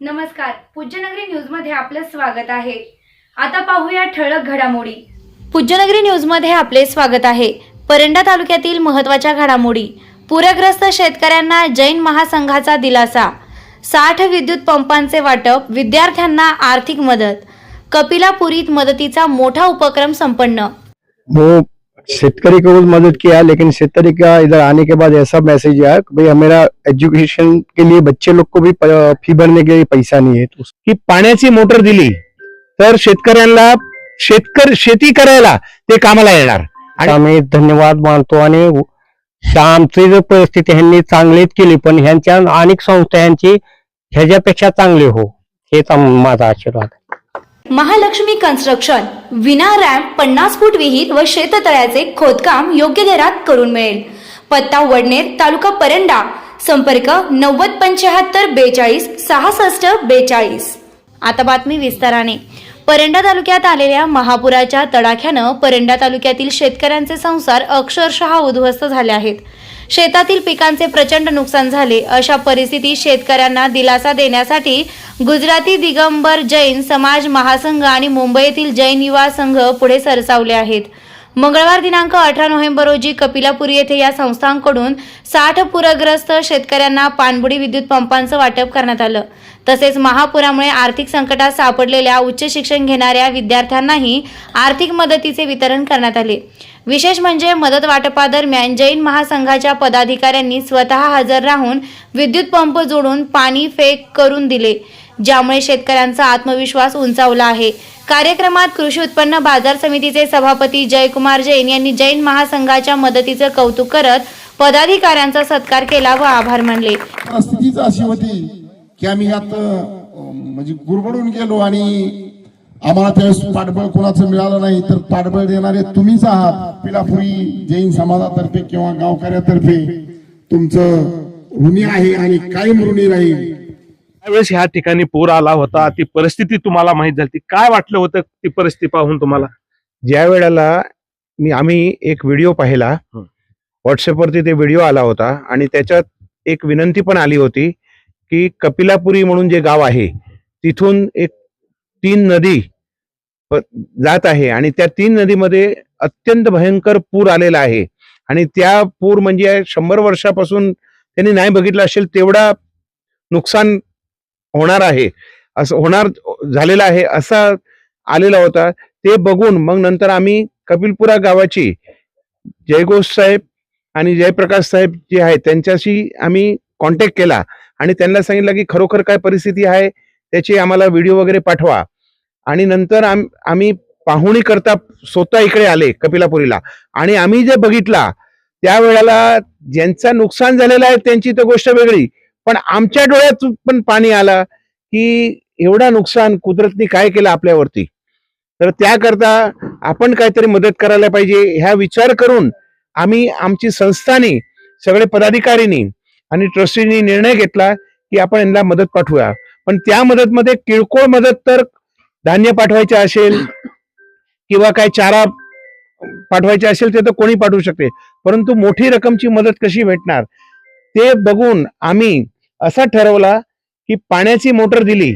नमस्कार. पूज्यनगरी न्यूजमध्ये आपलं स्वागत आहे. आता पाहूया ठळक घडामोडी. पूज्यनगरी न्यूजमध्ये आपले स्वागत आहे. परंडा तालुक्यातील महत्त्वाच्या घडामोडी. पूरग्रस्त शेतकऱ्यांना जैन महासंघाचा दिलासा. साठ विद्युत पंपांचे वाटप विद्यार्थ्यांना आर्थिक मदत. कपिलापुरीत मदतीचा मोठा उपक्रम संपन्न. हो, शेतकरी को मदद किया लेकिन शेतकरी का इधर आने के बाद ऐसा मैसेज आया कि भाई मेरा एजुकेशन के लिए बच्चे लोग को भी फी भरने के लिए पैसा नहीं है तो की पाण्याची मोटर दिली तर शेतकऱ्यांना शेतकर शेती करायला ते कामाला येणार आणि- आम्ही धन्यवाद मानतो आणि आमची जर परिस्थिती ह्यांनी चांगलीच केली पण ह्यांच्या अनेक संस्था ह्यांची ह्याच्यापेक्षा चांगली हो हेच माझा आशीर्वाद. महालक्ष्मी कन्स्ट्रक्शन विना रॅम्प पन्नास फूट विहीर व शेततळ्याचे खोदकाम योग्य दरात करून मिळेल. पत्ता वडनेर तालुका परंडा. संपर्क नव्वद पंच्याहत्तर बेचाळीस सहासष्ट बेचाळीस. आता बातमी विस्ताराने. परंडा तालुक्यात आलेल्या महापुराच्या तडाख्यानं परंडा तालुक्यातील शेतकऱ्यांचे संसार अक्षरशः उद्ध्वस्त झाले आहेत. शेतातील पिकांचे प्रचंड नुकसान झाले. अशा परिस्थितीत शेतकऱ्यांना दिलासा देण्यासाठी गुजराती दिगंबर जैन समाज महासंघ आणि मुंबईतील जैन युवा संघ पुढे सरसावले आहेत. मंगळवार दिनांक अठरा नोव्हेंबर रोजी कपिलापुरी येथे या संस्थांकडून साठ पूरग्रस्त शेतकऱ्यांना पाणबुडी विद्युत पंपांचं वाटप करण्यात आलं. तसेच महापुरामुळे आर्थिक संकटात सापडलेल्या उच्च शिक्षण घेणाऱ्या विद्यार्थ्यांनाही आर्थिक मदतीचे वितरण करण्यात आले. विशेष म्हणजे मदत वाटपादरम्यान जैन महासंघाच्या पदाधिकाऱ्यांनी स्वतः हजर राहून विद्युत पंप जोडून पाणी फेक करून दिले. ज्यामुळे शेतकऱ्यांचा आत्मविश्वास उंचावला आहे. कार्यक्रमात कृषी उत्पन्न बाजार समितीचे सभापती जयकुमार जैन यांनी जैन महासंघाच्या मदतीचं कौतुक करत पदाधिकाऱ्यांचा सत्कार केला व आभार मानले. अशी होती की आम्ही यात म्हणजे गुरबडून गेलो आणि आम्हाला त्यावेळेस पाठबळ कोणाचं मिळालं नाही. तर पाठबळ देणारे तुम्हीच आहात. पिलापुरी जैन समाजातर्फे किंवा गावकऱ्यातर्फे तुमचं ऋणी आहे आणि कायम ऋणी राहील. त्यावेळेस ह्या ठिकाणी पूर आला होता. ती परिस्थिती तुम्हाला माहीत झाली काय वाटलं होतं ती परिस्थिती पाहून तुम्हाला? ज्या वेळेला मी आम्ही एक व्हिडिओ पाहिला. व्हॉट्सअपवरती ते व्हिडिओ आला होता आणि त्याच्यात एक विनंती पण आली होती की कपिलापुरी म्हणून जे गाव आहे तिथून एक तीन नदी जात आहे आणि त्या तीन नदीमध्ये अत्यंत भयंकर पूर आलेला आहे. आणि त्या पूर म्हणजे शंभर वर्षापासून त्यांनी नाही बघितलं असेल तेवढा नुकसान होणार आहे. असं होणार झालेला आहे असा आलेला होता. ते बघून मग नंतर आम्ही कपिलपुरा गावाची जयघोष साहेब आणि जयप्रकाश साहेब जे आहेत त्यांच्याशी आम्ही कॉन्टॅक्ट केला आणि त्यांना सांगितलं की खरोखर काय परिस्थिती आहे त्याची आम्हाला व्हिडिओ वगैरे पाठवा. आणि नंतर आम आम्ही पाहुणी करता स्वतः इकडे आले कपिलापुरीला. आणि आम्ही जे बघितला त्यावेळेला ज्यांचा नुकसान झालेलं आहे त्यांची तर गोष्ट वेगळी. पण आमच्या डोळ्यात पण पाणी आला की एवढा नुकसान कुदरतनी काय केलं आपल्यावरती? तर त्याकरता आपण काहीतरी मदत करायला पाहिजे ह्या विचार करून आम्ही आमची संस्थानी सगळे पदाधिकारीनी आणि ट्रस्टीनी निर्णय घेतला की आपण यांना मदत पाठवूया. पण त्या मदतमध्ये किरकोळ मदत तर धान्य पाठवायचे असेल किंवा काय चारा पाठवायचे असेल ते तर कोणी पाठवू शकते. परंतु मोठी रकमची मदत कशी भेटणार? ते बघून आम्ही असा ठरवला की पाण्याची मोटर दिली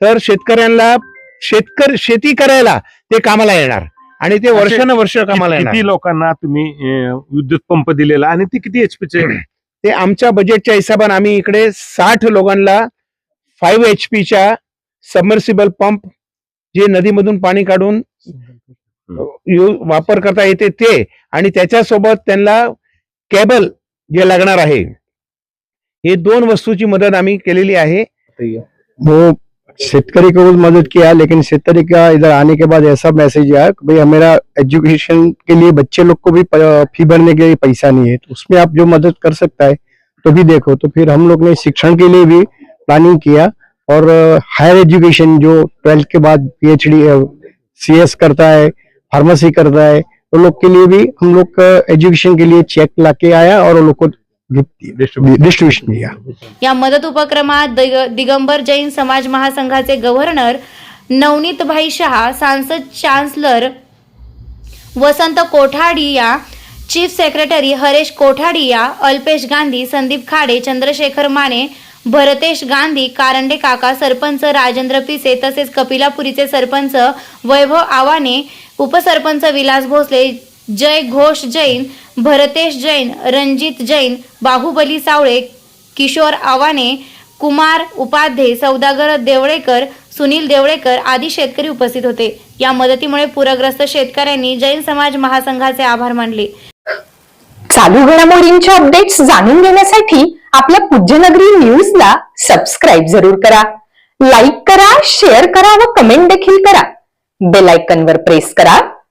तर शेतकऱ्यांना शेतकर शेती करायला ते कामाला येणार आणि ते वर्षानुवर्ष कामाला येणार. किती लोकांना तुम्ही विद्युत पंप दिलेला आणि ती किती एचपीचे ते आमच्या बजेटच्या हिशोबाने आम्ही इकडे साठ लोकांना फाईव्ह एच पीच्या सबमर्सिबल पंप जे नदीमधून पाणी काढून वापर करता येते ते आणि त्याच्यासोबत त्यांना केबल जे लागणार आहे. हे दोन वस्तूची मदत आम्ही केलेली आहे. वो शेतकरी को मदद किया लेकिन शेतकरी का इधर आने के बाद ऐसा मैसेज आया कि भाई मेरा एजुकेशन के लिए बच्चे लोग को भी फ़ी भरने के लिए पैसा नहीं है तो उसमें आप जो मदद कर सकता है तो भी देखो। तो फिर हम लोग ने शिक्षण के लिए भी प्लानिंग किया और हायर एजुकेशन जो ट्वेल्थ के बाद पीएचडी सीएस करता है फार्मेसी करता है वो लोग के लिए भी हम लोग एजुकेशन के लिए चेक लाके आया और उन लोग को या मदत उपक्रमात दिगंबर जैन समाज महासंघाचे गव्हर्नर नवनीतभाई शहा सांसद chancellor Vasant Kothadia chief secretary Haresh Kothadia Alpesh Gandhi Sandeep Khade Chandrashekhar Mane Bharatesh Gandhi Karande काका सरपंच राजेंद्र पिसे तसेच कपिलापुरीचे सरपंच वैभव आवाने उपसरपंच विलास भोसले जय घोष जैन भरतेश जैन रणजित जैन बाहुबली सावळे किशोर आवाने कुमार उपाध्ये सौदागर देवळेकर सुनील देवळेकर आदी शेतकरी उपस्थित होते. या मदतीमुळे पूरग्रस्त शेतकऱ्यांनी जैन समाज महासंघाचे आभार मानले. चालू घडामोडींचे अपडेट्स जाणून घेण्यासाठी आपल्या पूज्यनगरी न्यूजला सबस्क्राईब जरूर करा. लाईक करा शेअर करा व कमेंट देखील करा. बेल आयकॉनवर प्रेस करा.